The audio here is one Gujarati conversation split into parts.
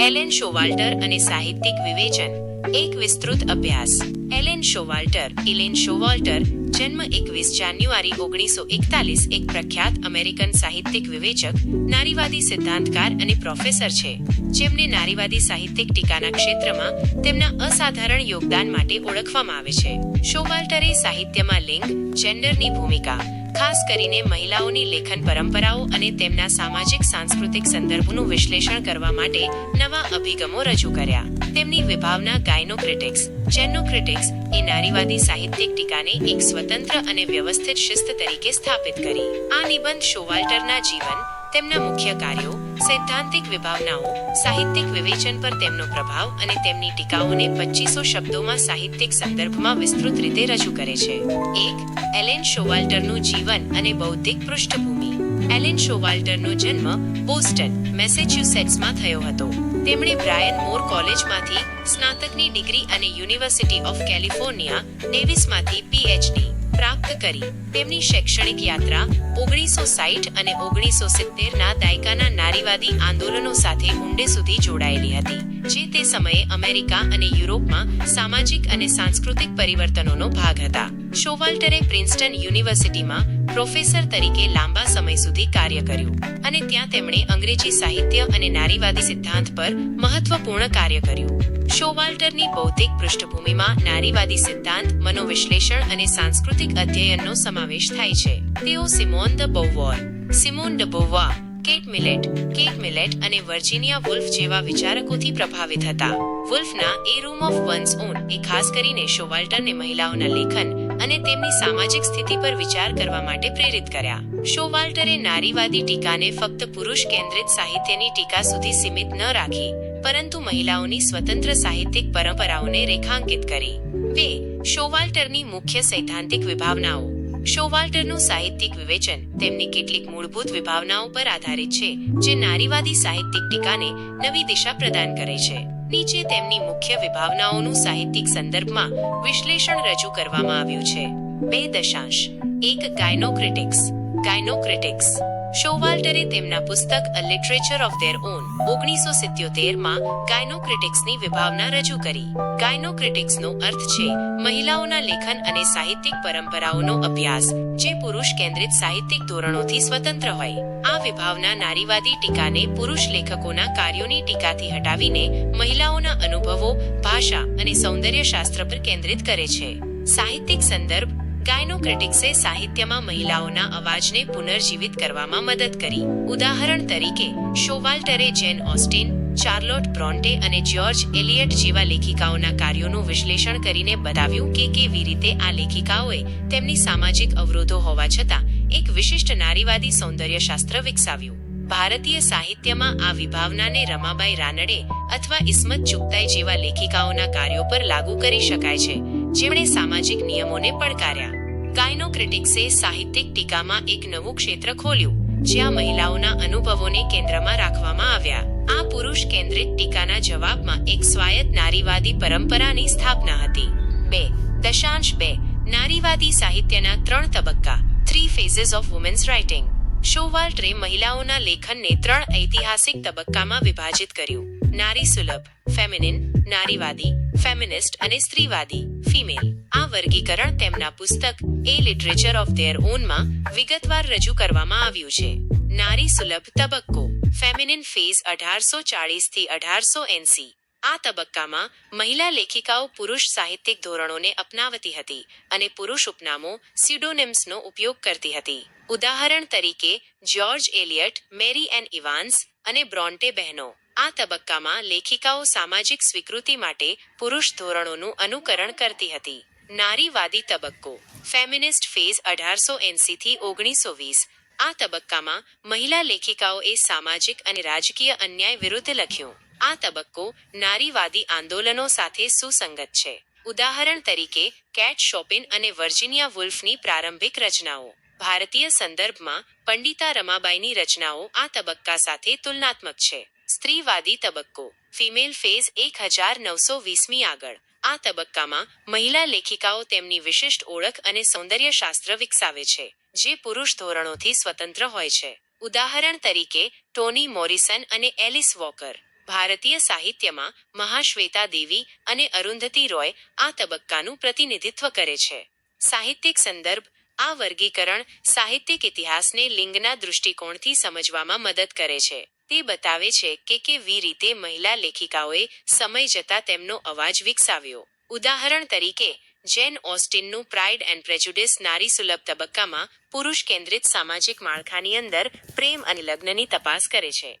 એલેન શોવાલ્ટર અને સાહિત્યિક વિવેચન. એક વિસ્તૃત અભ્યાસ. એલેન શોવાલ્ટર, ઇલેન શોવાલ્ટર, જન્મ એકવીસ જાન્યુઆરી ઓગણીસો એકતાલીસ, એક પ્રખ્યાત અમેરિકન સાહિત્યિક વિવેચક, નારીવાદી સિદ્ધાંતકાર અને પ્રોફેસર છે. જેમને નારીવાદી સાહિત્યિક ટીકાના ક્ષેત્રમાં તેમના અસાધારણ યોગદાન માટે ઓળખવામાં આવે છે. શોવાલ્ટરે સાહિત્યમાં લિંગ જેન્ડરની ભૂમિકા ખાસ કરીને મહિલાઓની લેખન પરંપરાઓ અને તેમના સામાજિક સાંસ્કૃતિક સંદર્ભનું વિશ્લેષણ કરવા માટે નવા અભિગમો રજૂ કર્યા. તેમની વિભાવના ગાયનોક્રિટિક્સ, જેનોક્રિટિક્સ એ નારીવાદી સાહિત્યિક ટીકાને એક સ્વતંત્ર અને વ્યવસ્થિત શિસ્ત તરીકે સ્થાપિત કરી. આ નિબંધ શોવાલ્ટરના જીવન તેમના મુખ્ય કાર્યો સૈદ્ધાંતિક વિભાવનાઓ, સાહિત્યિક વિવેચન પર તેમનો પ્રભાવ અને તેમની ટીકાઓને પચીસો શબ્દોમાં સાહિત્યિક સંદર્ભમાં વિસ્તૃત રીતે રજૂ કરે છે. એક, એલેન શોવાલ્ટરનું જીવન અને બૌદ્ધિક પૃષ્ઠભૂમિ. એલેન શોવાલ્ટરનો જન્મ બોસ્ટન, મેસેચ્યુસેટ્સમાં થયો હતો. તેમણે બ્રાયન મોર કોલેજમાંથી સ્નાતકની ડિગ્રી અને યુનિવર્સિટી ઓફ કેલિફોર્નિયા ડેવિસમાંથી પીએચડી પ્રાપ્ત કરી તેમની શૈક્ષણિક યાત્રા ઓગણીસો સાઠ અને ઓગણીસો સિત્તેરના દાયકાના નારીવાદી આંદોલનો સાથે ઊંડે સુધી જોડાયેલી હતી, જે તે સમયે અમેરિકા અને યુરોપમાં સામાજિક અને સાંસ્કૃતિક પરિવર્તનોનો ભાગ હતા. શોવાલ્ટરે પ્રિન્સ્ટન યુનિવર્સિટીમાં પ્રોફેસર તરીકે લાંબા સમય સુધી કાર્ય કર્યું અને ત્યાં તેમણે અંગ્રેજી સાહિત્ય અને નારીવાદી સિદ્ધાંત પર મહત્વપૂર્ણ કાર્ય કર્યું. શોવાલ્ટરની બૌદ્ધિક પૃષ્ઠભૂમિમાં નારીવાદી સિદ્ધાંત, મનોવિશ્લેષણ અને સાંસ્કૃતિક અધ્યયનનો સમાવેશ થાય છે. તેઓ Simon de Beauvoir, Simone de Beauvoir Kate Millett Kate Millett અને વર્જિનિયા વુલ્ફ જેવા વિચારકોથી પ્રભાવિત હતા. વુલ્ફના a room of one's own એ ખાસ કરીને શોવાલ્ટરને મહિલાઓના લેખન અને તેમની સામાજિક સ્થિતિ પર વિચાર કરવા માટે પ્રેરિત કર્યા. શોવાલ્ટરે નારીવાદી ટીકાને ફક્ત પુરુષ કેન્દ્રિત સાહિત્યની ટીકા સુધી સીમિત ન રાખી, પરંતુ મહિલાઓની સ્વતંત્ર સાહિત્યિક પરંપરાઓને રેખાંકિત કરી. બે, શોવાલ્ટરની મુખ્ય સૈદ્ધાંતિક વિભાવનાઓ. શોવાલ્ટરનું સાહિત્યિક વિવેચન તેમની કેટલીક મૂળભૂત વિભાવનાઓ પર આધારિત છે, જે નારીવાદી સાહિત્યિક ટીકાને નવી દિશા પ્રદાન કરે છે. નીચે તેમની મુખ્ય વિભાવનાઓનું સાહિત્યિક સંદર્ભમાં વિશ્લેષણ રજૂ કરવામાં આવ્યું છે. બે દશાંશ. એક ગાયનોક્રિટિક્સ ગાયનોક્રિટિક્સ શોવાલ્ટરે તેમના પુસ્તક a literature of their own ઓગણીસો સિત્યોતેરમાં ગાયનોક્રિટિક્સની વિભાવના રજૂ કરી. ગાયનોક્રિટિક્સનો અર્થ છે, મહિલાઓના લેખન અને સાહિત્યિક પરંપરાઓનો અભ્યાસ, જે પુરુષ કેન્દ્રિત સાહિત્યિક ધોરણોથી સ્વતંત્ર હોય. આ વિભાવના નારીવાદી ટીકાને પુરુષ લેખકોના કાર્યોની ટીકાથી હટાવીને મહિલાઓના અનુભવો, ભાષા અને સૌંદર્ય શાસ્ત્ર પર કેન્દ્રિત કરે છે. સાહિત્યિક સંદર્ભ ગાયનોક્રિટિક્સે સાહિત્યમાં મહિલાઓના અવાજને પુનર્જીવિત કરવામાં મદદ કરી. ઉદાહરણ તરીકે, શોવાલ્ટરે જેન ઓસ્ટિન, ચાર્લોટ બ્રોન્ટે અને જ્યોર્જ એલિયટ જેવા લેખિકાઓના કાર્યોનું વિશ્લેષણ કરીને બતાવ્યું કે કેવી રીતે આ લેખિકાઓએ તેમની સામાજિક અવરોધો હોવા છતાં એક વિશિષ્ટ નારીવાદી સૌંદર્યશાસ્ત્ર વિકસાવ્યું. ભારતીય સાહિત્યમાં આ વિભાવનાને રમાબાઈ રાનડે અથવા ઇસ્મત ચુગતાઈ જેવા લેખિકાઓના કાર્યો પર લાગુ કરી શકાય છે, જેમણે સામાજિક નિયમોને પડકાર્યા. ગાયનોક્રિટિક્સે સાહિત્યિક ટીકામાં એક નવું ક્ષેત્ર ખોલ્યું, જ્યાં મહિલાઓના અનુભવોને કેન્દ્રમાં રાખવામાં આવ્યા. આ પુરુષ કેન્દ્રિત ટીકાના જવાબમાં એક સ્વાયત્ત નારીવાદી પરંપરાની સ્થાપના હતી. બે, દશાંશ બે, નારીવાદી સાહિત્યના ત્રણ તબક્કા three phases of women's writing શોવાલ્ટરે મહિલાઓના લેખનને ત્રણ ઐતિહાસિક તબક્કામાં વિભાજિત કર્યું. નારી સુલભ ફેમિનિન નારીવાદી ફેમિનિસ્ટ અને સ્ત્રીવાદી. ફિમેલ આ વર્ગીકરણ તેમના પુસ્તક એ લિટરેચર ઓફ ધેર ઓનમાં વિગતવાર રજૂ કરવામાં આવ્યું છે. નારી સુલભ તબક્કો. ફેમિનિન ફેઝ અઢારસો ચાળીસથી અઢારસો એંસી. આ તબક્કામાં મહિલા લેખિકાઓ પુરુષ સાહિત્યિક ધોરણોને અપનાવતી હતી અને પુરુષ ઉપનામો સ્યુડોનિમ્સનો ઉપયોગ કરતી હતી. ઉદાહરણ તરીકે George Eliot, Mary Ann Evans અને બ્રોન્ટે બહેનો. આ તબક્કામાં લેખિકાઓ સામાજિક સ્વીકૃતિ માટે પુરુષ ધોરણોનું અનુકરણ કરતી હતી. નારીવાદી તબક્કો. ફેમિનિસ્ટ ફેઝ અઢારસો એંસી થી ઓગણીસો વીસ. આ તબક્કામાં મહિલા લેખિકાઓએ સામાજિક અને રાજકીય અન્યાય વિરુદ્ધ લખ્યું. આ તબક્કો નારીવાદી આંદોલનો સાથે સુસંગત છે. ઉદાહરણ તરીકે, કેટ શોપિન અને વર્જિનિયા વુલ્ફની પ્રારંભિક રચનાઓ. ભારતીય સંદર્ભમાં પંડિતા રમાબાઈની રચનાઓ આ તબક્કા સાથે તુલનાત્મક છે. સ્ત્રીવાદી તબક્કો. ફિમેલ ફેઝ એક હજાર નવસો વીસમી આગળ. આ તબક્કામાં મહિલા લેખિકાઓ તેમની વિશિષ્ટ ઓળખ અને સૌંદર્ય શાસ્ત્ર વિકસાવે છે, જે પુરુષ ધોરણોથી સ્વતંત્ર હોય છે. ઉદાહરણ તરીકે, ટોની મોરિસન અને એલિસ વોકર. ભારતીય સાહિત્યમાં મહાશ્વેતા દેવી અને અરુંધતી રોય આ તબક્કાનું પ્રતિનિધિત્વ કરે છે. સાહિત્યિક સંદર્ભ, આ વર્ગીકરણ સાહિત્યિક ઇતિહાસને લિંગના દૃષ્ટિકોણથી સમજવામાં મદદ કરે છે. તે બતાવે છે કે કેવી રીતે મહિલા લેખિકાઓએ સમય જતા તેમનો અવાજ વિકસાવ્યો. ઉદાહરણ તરીકે, જેન ઓસ્ટિનનું પ્રાઇડ એન્ડ પ્રેજુડિસ નારી સુલભ તબક્કામાં પુરુષ કેન્દ્રિત સામાજિક માળખાની અંદર પ્રેમ અને લગ્નની તપાસ કરે છે.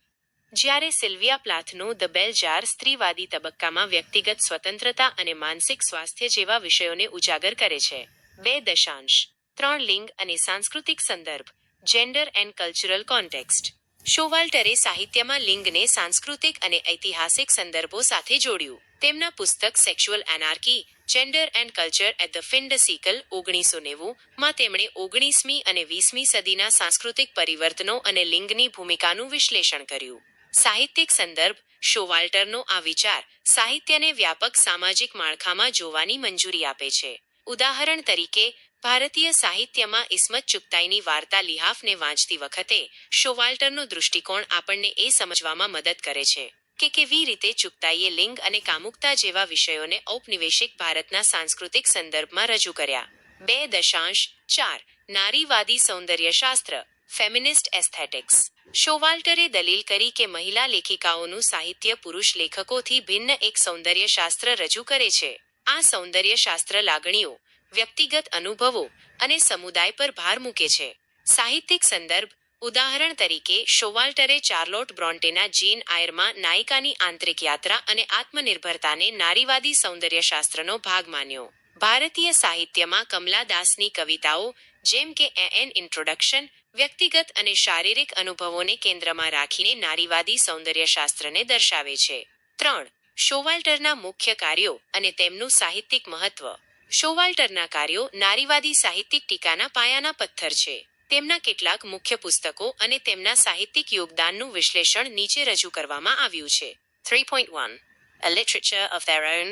જ્યારે સિલ્વિયા પ્લાથનું ધ બેલ જાર સ્ત્રીવાદી તબક્કામાં વ્યક્તિગત સ્વતંત્રતા અને માનસિક સ્વાસ્થ્ય જેવા વિષયોને ઉજાગર કરે છે. બે દશાંશ, ત્રણ લિંગ અને સાંસ્કૃતિક સંદર્ભ, જેન્ડર એન્ડ કલ્ચરલ કોન્ટેક્સ્ટ. શોવાલ્ટરે સાહિત્યમાં લિંગને સાંસ્કૃતિક અને ઐતિહાસિક સંદર્ભો સાથે જોડ્યું. તેમના પુસ્તક sexual anarchy gender and culture at the fin de siècle ઓગણીસો નેવું માં તેમણે ઓગણીસમી અને વીસમી સદીના સાંસ્કૃતિક પરિવર્તનો અને લિંગની ભૂમિકાનું વિશ્લેષણ કર્યું. સાહિત્યિક સંદર્ભ, શોવાલ્ટરનો આ વિચાર સાહિત્યને વ્યાપક સામાજિક માળખામાં જોવાની મંજૂરી આપે છે. ઉદાહરણ તરીકે ભારતીય સાહિત્યમાં ઇસ્મત ચુગતાઈની વાર્તા લિહાફને વાંચતી વખતે શોવાલ્ટરનો દૃષ્ટિકોણ આપણને એ સમજવામાં મદદ કરે છે કે કેવી રીતે ચુગતાઈએ લિંગ અને કામુકતા જેવા વિષયોને ઔપનિવેશિક ભારતના સાંસ્કૃતિક સંદર્ભમાં રજૂ કર્યા. બે દશાંશ ચાર નારીવાદી સૌંદર્યશાસ્ત્ર, ફેમિનિસ્ટ એસ્થેટિક્સ. શોવાલ્ટરે દલીલ કરી કે મહિલા લેખિકાઓનું સાહિત્ય પુરુષ લેખકોથી ભિન્ન એક સૌંદર્યશાસ્ત્ર રજૂ કરે છે. આ સૌંદર્યશાસ્ત્ર લાગણીઓ વ્યક્તિગત અનુભવો અને સમુદાય પર ભાર મૂકે છે. સાહિત્યિક સંદર્ભ, ઉદાહરણ તરીકે શોવાલ્ટરે ચાર્લોટ બ્રોન્ટેના જીન આયરમાં નાયિકાની આંતરિક યાત્રા અને આત્મનિર્ભરતાને નારીવાદી સૌંદર્યશાસ્ત્રનો ભાગ માન્યો. ભારતીય સાહિત્યમાં કમલા દાસની કવિતાઓ, જેમ કે એન ઇન્ટ્રોડક્શન વ્યક્તિગત અને શારીરિક અનુભવોને કેન્દ્રમાં રાખીને નારીવાદી સૌંદર્યશાસ્ત્રને દર્શાવે છે. ત્રણ, શોવાલ્ટરના મુખ્ય કાર્યો અને તેમનું સાહિત્યિક મહત્વ. શોવાલ્ટરના કાર્યો નારીવાદી સાહિત્યિક ટીકાના પાયાના પથ્થર છે. તેમના કેટલાક મુખ્ય પુસ્તકો અને તેમના સાહિત્યિક યોગદાનનું વિશ્લેષણ નીચે રજૂ કરવામાં આવ્યું છે. Three point one a literature of their own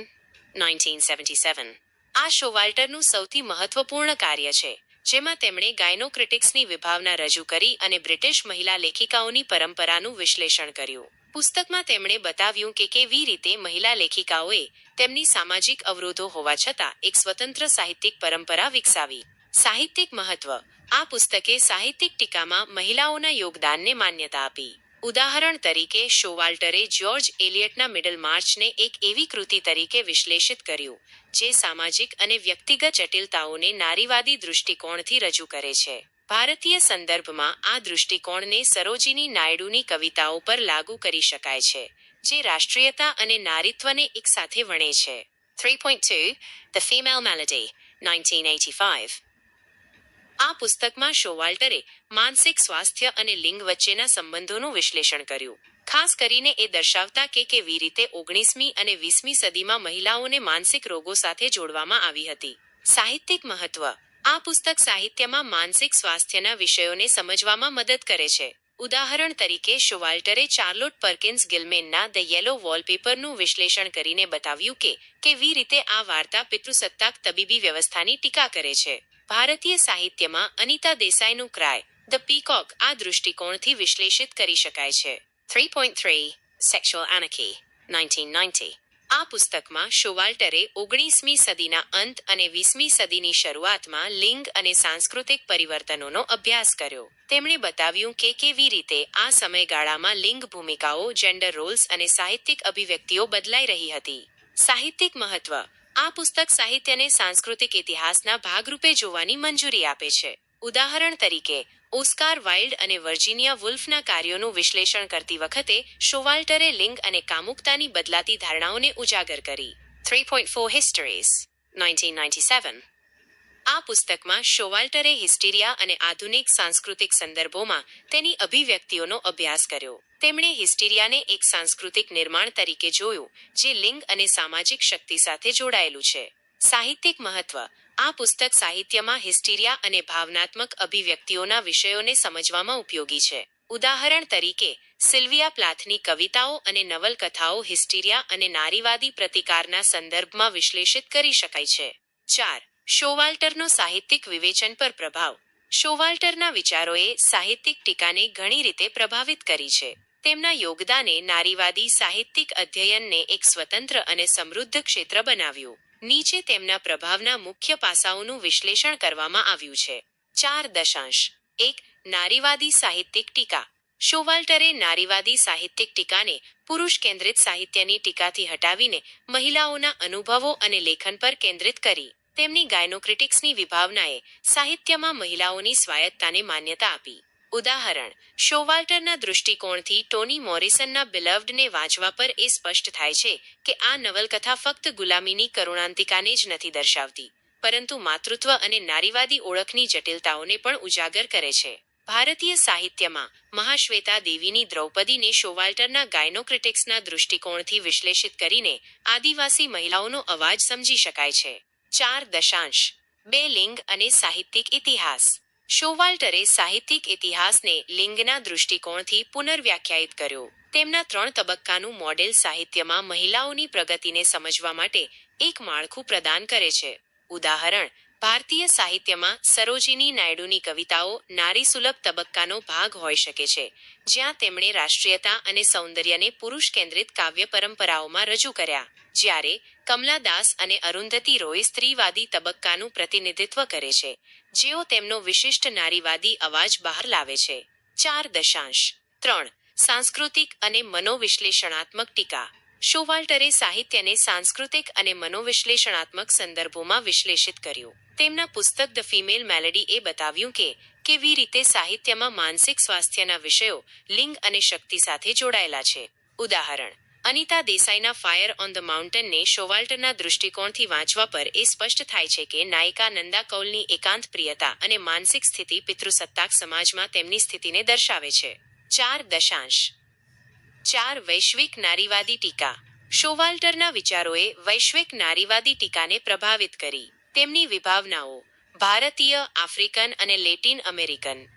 nineteen seventy seven. આ શોવાલ્ટરનું સૌથી મહત્વપૂર્ણ કાર્ય છે, જેમાં તેમણે ગાયનોક્રિટિક્સની વિભાવના રજૂ કરી અને બ્રિટિશ મહિલા લેખિકાઓની પરંપરાનું વિશ્લેષણ કર્યું. પુસ્તકમાં તેમણે બતાવ્યું કે કેવી રીતે મહિલા લેખિકાઓએ તેમની સામાજિક અવરોધો હોવા છતાં એક સ્વતંત્ર સાહિત્યિક પરંપરા વિકસાવી. સાહિત્યિક મહત્વ. આ પુસ્તકે સાહિત્યિક ટીકામાં મહિલાઓના યોગદાનને માન્યતા આપી. ઉદાહરણ તરીકે શોવાલ્ટરે જ્યોર્જ એલિયટના મિડલ માર્ચને એક એવી કૃતિ તરીકે વિશ્લેષિત કર્યું, જે સામાજિક અને વ્યક્તિગત જટિલતાઓને નારીવાદી દૃષ્ટિકોણથી રજૂ કરે છે. ભારતીય સંદર્ભમાં આ દૃષ્ટિકોણને સરોજિની નાયડુની કવિતાઓ પર લાગુ કરી શકાય છે જે રાષ્ટ્રીયતા અને નારીત્વને એકસાથે વણે છે. Three point two the female malady nineteen eighty five આ પુસ્તકમાં શોવાલ્ટરે માનસિક સ્વાસ્થ્ય અને લિંગ વચ્ચેના સંબંધોનું વિશ્લેષણ કર્યું. ખાસ કરીને એ દર્શાવતા કે કેવી રીતે ઓગણીસમી અને વીસમી સદીમાં મહિલાઓને માનસિક રોગો સાથે જોડવામાં આવી હતી. સાહિત્યિક મહત્વ આ પુસ્તક સાહિત્યમાં માનસિક સ્વાસ્થ્યના વિષયોને સમજવામાં મદદ કરે છે. ઉદાહરણ તરીકે શોવાલ્ટરે ચાર્લોટ પર્કિન્સ ગિલમેનના ધ યેલો વોલપેપરનું વિશ્લેષણ કરીને બતાવ્યું કે કેવી રીતે આ વાર્તા પિતૃસત્તાક તબીબી વ્યવસ્થાની ટીકા કરે છે. ભારતીય સાહિત્યમાં અનિતા દેસાઈનું ક્રાય, ધ પીકોક, આ દૃષ્ટિકોણથી વિશ્લેષિત કરી શકાય છે. થ્રી પોઈન્ટ થ્રી, સેક્સ્યુઅલ એનકી, નાઇન્ટીન નાઇન્ટી. આ પુસ્તકમાં શોવાલ્ટરે ઓગણીસમી સદીના અંત અને વીસમી સદીની શરૂઆતમાં લિંગ અને સાંસ્કૃતિક પરિવર્તનોનો અભ્યાસ કર્યો. તેમણે બતાવ્યું કે કેવી રીતે આ સમયગાળામાં લિંગ ભૂમિકાઓ જેન્ડર રોલ્સ અને સાહિત્યિક અભિવ્યક્તિઓ બદલાઈ રહી હતી. સાહિત્યિક મહત્વ. આ પુસ્તક સાહિત્યને સાંસ્કૃતિક ઇતિહાસના ભાગરૂપે જોવાની મંજૂરી આપે છે. ઉદાહરણ તરીકે ઓસ્કાર વાઇલ્ડ અને વર્જિનિયા વુલ્ફના કાર્યોનું વિશ્લેષણ કરતી વખતે શોવાલ્ટરે લિંગ અને કામુકતાની બદલાતી ધારણાઓને ઉજાગર કરી. Three point four hystories nineteen ninety seven આ પુસ્તકમાં શોવાલ્ટરે હિસ્ટીરિયા અને આધુનિક સાંસ્કૃતિક સંદર્ભોમાં તેની અભિવ્યક્તિઓનો અભ્યાસ કર્યો. તેમણે હિસ્ટીરિયાને એક સાંસ્કૃતિક નિર્માણ તરીકે જોયું, જે લિંગ અને સામાજિક શક્તિ સાથે જોડાયેલું છે. સાહિત્યિક મહત્વ આ પુસ્તક સાહિત્યમાં હિસ્ટીરિયા અને ભાવનાત્મક અભિવ્યક્તિઓના વિષયોને સમજવામાં ઉપયોગી છે. ઉદાહરણ તરીકે, સિલ્વિયા પ્લાથની કવિતાઓ અને નવલકથાઓ હિસ્ટીરિયા અને નારીવાદી પ્રતિકારના સંદર્ભમાં વિશ્લેષિત કરી શકાય છે. ચાર, શોવાલ્ટરનો સાહિત્યિક વિવેચન પર પ્રભાવ. શોવાલ્ટરના વિચારોએ સાહિત્યિક ટીકાને ઘણી રીતે પ્રભાવિત કરી છે. તેમના યોગદાને નારીવાદી સાહિત્યિક અધ્યયનને એક સ્વતંત્ર અને સમૃદ્ધ ક્ષેત્ર બનાવ્યું. નીચે તેમના પ્રભાવના મુખ્ય પાસાઓનું વિશ્લેષણ કરવામાં આવ્યું છે. ચાર દશાંશ. એક, નારીવાદી સાહિત્યિક ટીકા. શોવાલ્ટરે નારીવાદી સાહિત્યિક ટીકાને પુરુષ કેન્દ્રિત સાહિત્યની ટીકાથી હટાવીને મહિલાઓના અનુભવો અને લેખન પર કેન્દ્રિત કરી. તેમની ગાયનોક્રિટિક્સની વિભાવનાએ સાહિત્યમાં મહિલાઓની સ્વાયત્તાને માન્યતા આપી. ઉદાહરણ, શોવાલ્ટરના દૃષ્ટિકોણથી ટોની મોરિસનના બિલવ્ડને વાંચવા પર એ સ્પષ્ટ થાય છે કે આ નવલકથા ફક્ત ગુલામીની કરુણાંતિકાને જ નથી દર્શાવતી, પરંતુ માતૃત્વ અને નારીવાદી ઓળખની જટિલતાઓને પણ ઉજાગર કરે છે. ભારતીય સાહિત્યમાં, મહાશ્વેતા દેવીની દ્રૌપદીને શોવાલ્ટરના ગાયનોક્રિટિક્સના દૃષ્ટિકોણથી વિશ્લેષિત કરીને આદિવાસી મહિલાઓનો અવાજ સમજી શકાય છે. ચાર દશાંશ, બે લિંગ અને સાહિત્યિક ઇતિહાસ. શોવાલ્ટરે સાહિત્યિક ઇતિહાસને લિંગના દૃષ્ટિકોણથી પુનર્વ્યાખ્યાયિત કર્યો. તેમના ત્રણ તબક્કાનું મોડેલ સાહિત્યમાં મહિલાઓની પ્રગતિને સમજવા માટે એક માળખું પ્રદાન કરે છે. ઉદાહરણ, ભારતીય સાહિત્યમાં સરોજિની નાયડુની કવિતાઓ નારી સુલભ તબક્કાનો ભાગ હોઈ શકે છે, જ્યાં તેમણે રાષ્ટ્રીયતા અને સૌંદર્યને પુરુષ કેન્દ્રિત કાવ્ય પરંપરાઓમાં રજૂ કર્યા. જ્યારે કમલા દાસ અને અરુંધતી રોય સ્ત્રીવાદી તબક્કાનું પ્રતિનિધિત્વ કરે છે, જેઓ તેમનો વિશિષ્ટ નારીવાદી અવાજ બહાર લાવે છે. ચાર દશાંશ. ત્રણ. સાંસ્કૃતિક અને મનોવિશ્લેષણાત્મક ટીકા. શોવાલ્ટરે સાહિત્યને સાંસ્કૃતિક અને મનોવિશ્લેષણાત્મક સંદર્ભોમાં વિશ્લેષિત કર્યું. તેમના પુસ્તક ધ ફિમેલ મેલેડી એ બતાવ્યું કે, કેવી રીતે સાહિત્યમાં માનસિક સ્વાસ્થ્યના વિષયો લિંગ અને શક્તિ સાથે જોડાયેલા છે. ઉદાહરણ. અનિતા દેસાઈના ફાયર ઓન ધ માઉન્ટેનને શોવાલ્ટરના દૃષ્ટિકોણથી વાંચવા પર એ સ્પષ્ટ થાય છે કે નાયિકા નંદા કૌલની એકાંત પ્રિયતા અને માનસિક સ્થિતિ પિતૃસત્તાક સમાજમાં તેમની સ્થિતિને દર્શાવે છે. ચાર દશાંશ. ચાર વૈશ્વિક નારીવાદી ટીકા. શોવાલ્ટરના વિચારોએ વૈશ્વિક નારીવાદી ટીકાને પ્રભાવિત કરી. તેમની વિભાવનાઓ ભારતીય, આફ્રિકન અને લેટિન અમેરિકન.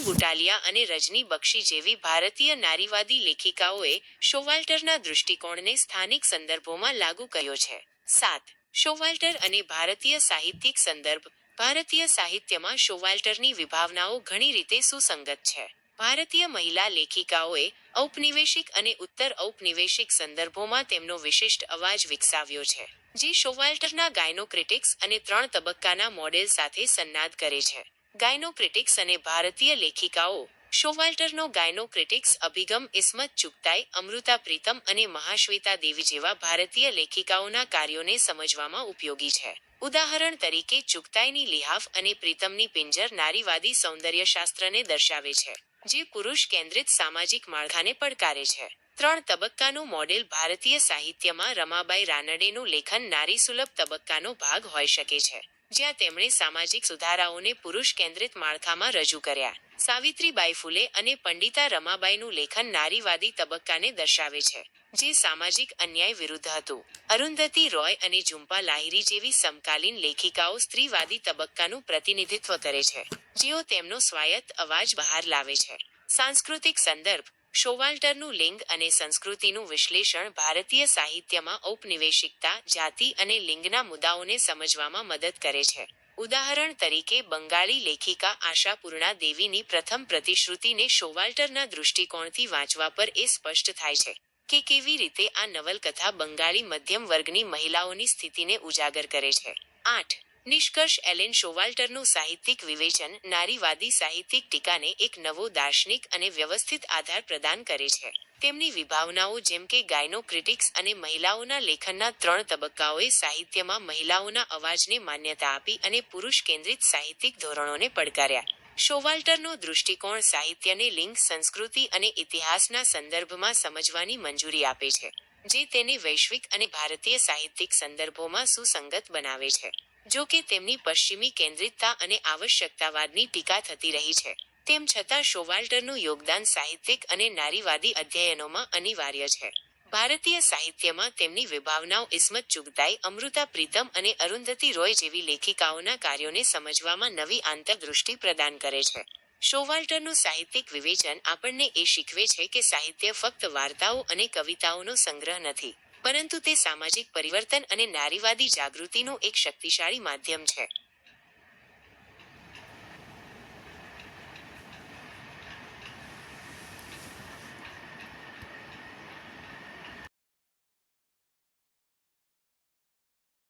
કુટાલિયા અને રજની બક્ષી જેવી ભારતીય નારીવાદી લેખિકાઓએ શોવાલ્ટરના દૃષ્ટિકોણને સ્થાનિક સંદર્ભોમાં લાગુ કર્યો છે. સાત, શોવાલ્ટર અને ભારતીય સાહિત્યિક સંદર્ભ. ભારતીય સાહિત્યમાં શોવાલ્ટરની વિભાવનાઓ ઘણી રીતે સુસંગત છે. ભારતીય મહિલા લેખિકાઓએ ઔપનિવેશિક અને ઉત્તર ઔપનિવેશિક સંદર્ભોમાં તેમનો વિશિષ્ટ અવાજ વિકસાવ્યો છે, જે શોવાલ્ટરના ગાયનોક્રિટિક્સ અને ત્રણ તબક્કાના મોડેલ સાથે સંનાદ કરે છે. ગાયનોક્રિટિક્સ અને ભારતીય લેખિકાઓ. શોવાલ્ટરનો ગાયનોક્રિટિક્સ અભિગમ ઇસ્મત ચુગતાઈ, અમૃતા પ્રીતમ અને મહાશ્વેતા દેવી જેવા ભારતીય લેખિકાઓના કાર્યોને સમજવામાં ઉપયોગી છે. ઉદાહરણ તરીકે, ચુગતાઈની લિહાફ અને પ્રીતમની પિંજર નારીવાદી સૌંદર્યશાસ્ત્રને દર્શાવે છે, જે પુરુષ કેન્દ્રિત સામાજિક માળખાને પડકારે છે. ત્રણ તબક્કાનું મોડેલ ભારતીય સાહિત્યમાં રમાબાઈ રાનડેનું લેખન નારી સુલભ તબક્કાનો ભાગ હોઈ શકે છે. જ્યાં તેમણે સામાજિક સુધારાઓને પુરુષ કેન્દ્રિત માળખામાં રજૂ કર્યા. સાવિત્રીબાઈ ફૂલે અને પંડિતા રમાબાઈનું લેખન નારીવાદી તબક્કાને દર્શાવે છે, જે સામાજિક અન્યાય વિરુદ્ધ હતું. અરુંધતી રોય અને ઝુંપા લાહિરી જેવી સમકાલીન લેખિકાઓ સ્ત્રીવાદી તબક્કાનું પ્રતિનિધિત્વ કરે છે, જેઓ તેમનો સ્વાયત્ત અવાજ બહાર લાવે છે. સાંસ્કૃતિક સંદર્ભ શોવાલ્ટરનું લિંગ અને સંસ્કૃતિનું વિશ્લેષણ ભારતીય સાહિત્યમાં ઔપનિવેશિકતા, જાતિ અને લિંગના મુદ્દાઓને સમજવામાં મદદ કરે છે. ઉદાહરણ તરીકે, બંગાળી લેખિકા આશાપૂર્ણા દેવીની પ્રથમ પ્રતિશ્રુતિને શોવાલ્ટરના દૃષ્ટિકોણથી વાંચવા પર એ સ્પષ્ટ થાય છે કે કેવી રીતે આ નવલકથા બંગાળી મધ્યમ વર્ગની મહિલાઓની સ્થિતિને ઉજાગર કરે છે. આઠ નિષ્કર્ષ એલેન શોવાલ્ટરનું સાહિત્યિક વિવેચન નારીવાદી સાહિત્યિક ટીકાને એક નવો દાર્શનિક અને વ્યવસ્થિત આધાર પ્રદાન કરે છે. તેમની વિભાવનાઓ જેમ કે ગાયનોક્રિટિક્સ અને મહિલાઓના લેખનના ત્રણ તબક્કાઓએ સાહિત્યમાં મહિલાઓના અવાજને માન્યતા આપી અને પુરુષ કેન્દ્રિત સાહિત્યિક ધોરણોને પડકાર્યા. શોવાલ્ટરનો દૃષ્ટિકોણ સાહિત્યને લિંગ, સંસ્કૃતિ અને ઇતિહાસના સંદર્ભમાં સમજવાની મંજૂરી આપે છે, જે તેને વૈશ્વિક અને ભારતીય સાહિત્યિક સંદર્ભોમાં સુસંગત બનાવે છે. જો કે તેમની પશ્ચિમી કેન્દ્રિતતા અને આવશ્યકતાવાદની ટીકા થતી રહી છે. તેમ છતાં શોવાલ્ટરનું યોગદાન સાહિત્યિક અને નારીવાદી અધ્યયનોમાં અનિવાર્ય છે. ભારતીય સાહિત્યમાં તેમની વિભાવનાઓ ઇસ્મત ચુગતાઈ, અમૃતા પ્રીતમ અને અરુંધતી રોય જેવી લેખિકાઓના કાર્યોને સમજવામાં નવી આંતરદૃષ્ટિ પ્રદાન કરે છે. શોવાલ્ટરનું સાહિત્યિક વિવેચન આપણને એ શીખવે છે કે સાહિત્ય ફક્ત વાર્તાઓ અને કવિતાઓનો સંગ્રહ નથી પરંતુ તે સામાજિક પરિવર્તન અને નારીવાદી જાગૃતિનું એક શક્તિશાળી માધ્યમ છે.